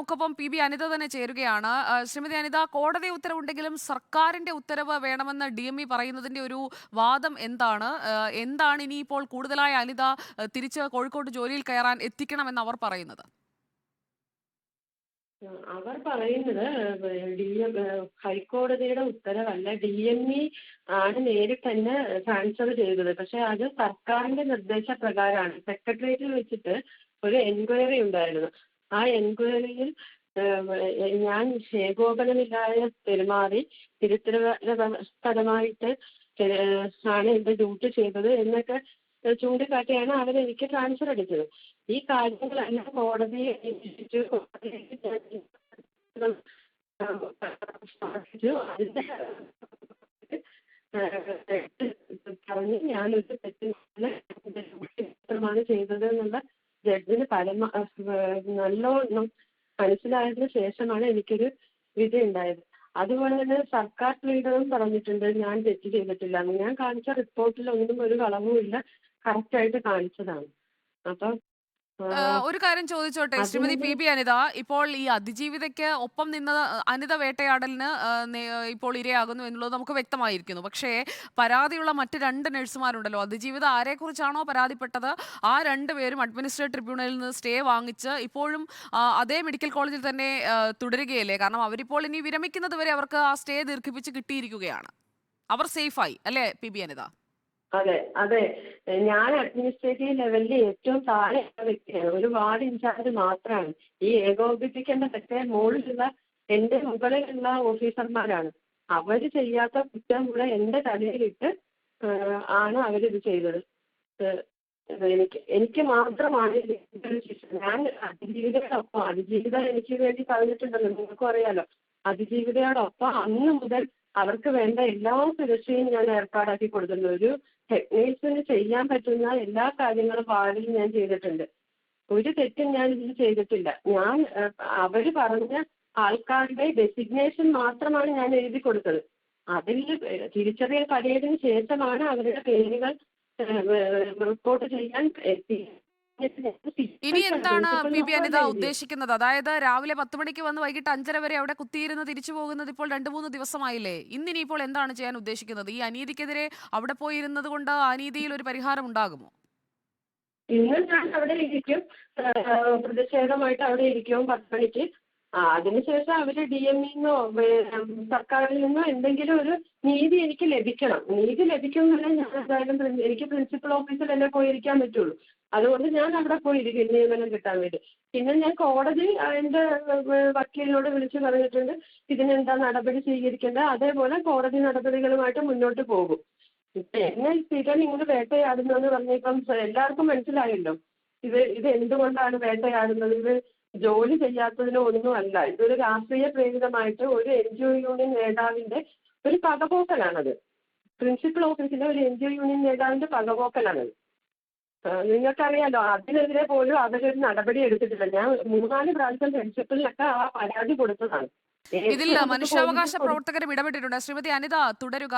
നമുക്കൊപ്പം P B Anitha തന്നെ ചേരുകയാണ്. ശ്രീമതി അനിത കോടതി ഉത്തരവുണ്ടെങ്കിലും സർക്കാരിന്റെ ഉത്തരവ് വേണമെന്ന് ഡി എം ഇ പറയുന്നതിന്റെ ഒരു വാദം എന്താണ്? എന്താണ് ഇനിയിപ്പോൾ കൂടുതലായി അനിത തിരിച്ച് കോഴിക്കോട് ജോലിയിൽ കയറാൻ എത്തിക്കണമെന്ന് അവർ പറയുന്നത്? അവർ പറയുന്നത് ഡി എം ഹൈക്കോടതിയുടെ ഉത്തരവല്ല ഡി എം ഇ ആണ് നേരിട്ട് തന്നെ ട്രാൻസ്ഫർ ചെയ്തത്. പക്ഷെ അത് സർക്കാരിന്റെ നിർദ്ദേശപ്രകാരമാണ്. സെക്രട്ടേറിയറ്റിൽ വെച്ചിട്ട് ഒരു എൻക്വയറി ഉണ്ടായിരുന്നു. ആ എൻക്വയറിയിൽ ഞാൻ ഏകോപനമില്ലാതെ പെരുമാറി തിരുത്തരപരമായിട്ട് ആണ് എന്റെ ഡ്യൂട്ടി ചെയ്തത് എന്നൊക്കെ ചൂണ്ടിക്കാട്ടിയാണ് അവരെനിക്ക് ട്രാൻസ്ഫർ അടിച്ചത് ഈ കാര്യങ്ങളെല്ലാം കോടതിയെ പറഞ്ഞ് ഞാനൊരു തെറ്റ് മാത്രമാണ് ചെയ്തത് എന്നുള്ള ജഡ്ജിന് പരമ നല്ലോണം മനസ്സിലായതിനു ശേഷമാണ് എനിക്കൊരു വിധി ഉണ്ടായത് അതുപോലെ തന്നെ സർക്കാർ ലീഡറും പറഞ്ഞിട്ടുണ്ട് ഞാൻ തെറ്റ് ചെയ്തിട്ടില്ല. ഞാൻ കാണിച്ച റിപ്പോർട്ടിൽ ഒന്നും ഒരു കളവുമില്ല. കറക്റ്റായിട്ട് കാണിച്ചതാണ്. അപ്പം ഒരു കാര്യം ചോദിച്ചോട്ടെ ശ്രീമതി പി ബി അനിത ഇപ്പോൾ ഈ അതിജീവിതയ്ക്ക് ഒപ്പം നിന്ന അനിത വേട്ടയാടലിന് നേ- ഇപ്പോൾ ഇരയാകുന്നു എന്നുള്ളത് നമുക്ക് വ്യക്തമായിരിക്കുന്നു. പക്ഷേ പരാതിയുള്ള മറ്റ് രണ്ട് നഴ്സുമാരുണ്ടല്ലോ. അതിജീവിത ആരെക്കുറിച്ചാണോ പരാതിപ്പെട്ടത്? ആ രണ്ട് പേരും അഡ്മിനിസ്ട്രേറ്റീവ് ട്രിബ്യൂണലിൽ നിന്ന് സ്റ്റേ വാങ്ങിച്ച് ഇപ്പോഴും ആ, അതേ മെഡിക്കൽ കോളേജിൽ തന്നെ ആ, തുടരുകയല്ലേ? കാരണം അവരിപ്പോൾ ഇനി വിരമിക്കുന്നത് വരെ അവർക്ക് ആ സ്റ്റേ ദീർഘിപ്പിച്ച് കിട്ടിയിരിക്കുകയാണ്. അവർ സേഫായി അല്ലേ പി ബി അനിത? അതെ അതെ. ഞാൻ അഡ്മിനിസ്ട്രേറ്റീവ് ലെവലിൽ ഏറ്റവും താഴെയുള്ള വ്യക്തിയാണ്. ഒരു വാർഡ് ഇൻചാർജ് മാത്രമാണ്. ഈ ഏകോപിപ്പിക്കേണ്ട തെറ്റേ മുകളിലുള്ള എന്റെ മുകളിലുള്ള ഓഫീസർമാരാണ് അവർ ചെയ്യാത്ത കുറ്റം കൂടെ എന്റെ തലയിലിട്ട് ആണ് അവരിത് ചെയ്തത്. എനിക്ക് എനിക്ക് മാത്രമാണ് ഞാൻ അതിജീവിതയോടൊപ്പം അതിജീവിത എനിക്ക് വേണ്ടി പറഞ്ഞിട്ടുണ്ടല്ലോ നിങ്ങൾക്കും അറിയാലോ അതിജീവിതയോടൊപ്പം അന്ന് മുതൽ അവർക്ക് വേണ്ട എല്ലാ സുരക്ഷയും ഞാൻ ഏർപ്പാടാക്കി കൊടുത്തിട്ടുണ്ട് ഒരു ടെക്നീഷ്യന് ചെയ്യാൻ പറ്റുന്ന എല്ലാ കാര്യങ്ങളും വാർഡിൽ ഞാൻ ചെയ്തിട്ടുണ്ട്. ഒരു തെറ്റും ഞാൻ ഇതിൽ ചെയ്തിട്ടില്ല. ഞാൻ അവർ പറഞ്ഞ ആൾക്കാരുടെ ഡെസിഗ്നേഷൻ മാത്രമാണ് ഞാൻ എഴുതി കൊടുത്തത്. അതിൽ തിരിച്ചറിയൽ പരേതിന് ശേഷമാണ് അവരുടെ പേരുകൾ റിപ്പോർട്ട് ചെയ്യാൻ എത്തി. ഇനി എന്താണ് പി ബി അനിത ഉദ്ദേശിക്കുന്നത്? അതായത് രാവിലെ പത്ത് മണിക്ക് വന്ന് വൈകിട്ട് അഞ്ചര വരെ അവിടെ കുത്തിയിരുന്ന് തിരിച്ചു പോകുന്നത് ഇപ്പോൾ രണ്ടു മൂന്ന് ദിവസമായില്ലേ? ഇന്നിനിപ്പോൾ എന്താണ് ചെയ്യാൻ ഉദ്ദേശിക്കുന്നത്? ഈ അനീതിക്കെതിരെ അവിടെ പോയിരുന്നത് കൊണ്ട് അനീതിയിൽ ഒരു പരിഹാരം ഉണ്ടാകുമോ? ഇന്ന് ഞാൻ അവിടെ ഇരിക്കും. പ്രതിഷേധമായിട്ട് അവിടെ ഇരിക്കും പത്ത് മണിക്ക്. ആ അതിനുശേഷം അവർ ഡി എം നിന്നോ സർക്കാരിൽ നിന്നോ എന്തെങ്കിലും ഒരു നീതി എനിക്ക് ലഭിക്കണം. നീതി ലഭിക്കുമെന്നല്ല ഞാൻ എന്തായാലും എനിക്ക് പ്രിൻസിപ്പൽ എന്നെ പോയിരിക്കാൻ പറ്റുള്ളൂ. അതുകൊണ്ട് ഞാൻ അവിടെ പോയിരിക്കും നിയമനം കിട്ടാൻ വേണ്ടി. പിന്നെ ഞാൻ കോടതി എന്റെ വക്കീലിനോട് വിളിച്ച് പറഞ്ഞിട്ടുണ്ട് ഇതിനെന്താ നടപടി സ്വീകരിക്കേണ്ടത്? അതേപോലെ കോടതി നടപടികളുമായിട്ട് മുന്നോട്ട് പോകും. ഇപ്പൊ എന്നെ സ്ഥിരം ഇങ്ങനെ വേട്ടയാടുന്നതെന്ന് പറഞ്ഞ ഇപ്പം എല്ലാവർക്കും മനസ്സിലായല്ലോ. ഇത് ഇത് എന്തുകൊണ്ടാണ് വേട്ടയാടുന്നത്? ഇത് ജോലി ചെയ്യാത്തതിനോ ഒന്നുമല്ല. ഇതൊരു രാഷ്ട്രീയ പ്രേരിതമായിട്ട് ഒരു എൻ ജി ഒ യൂണിയൻ നേതാവിന്റെ ഒരു പകപോക്കലാണത്. പ്രിൻസിപ്പൽ ഓഫീസിലെ ഒരു എൻ ജി ഒ യൂണിയൻ നേതാവിന്റെ പകപോക്കലാണത്. നിങ്ങൾക്കറിയാലോ അതിനെതിരെ പോലും അവരൊരു നടപടി എടുത്തിട്ടില്ല. ഞാൻ മൂന്നാൽ പ്രാവശ്യം പ്രിൻസിപ്പലിനൊക്കെ ആ പരാതി കൊടുത്തതാണ്. ഇതിൽ മനുഷ്യാവകാശ പ്രവർത്തകരും ഇടപെട്ടിട്ടുണ്ട്. ശ്രീമതി അനിത തുടരുക.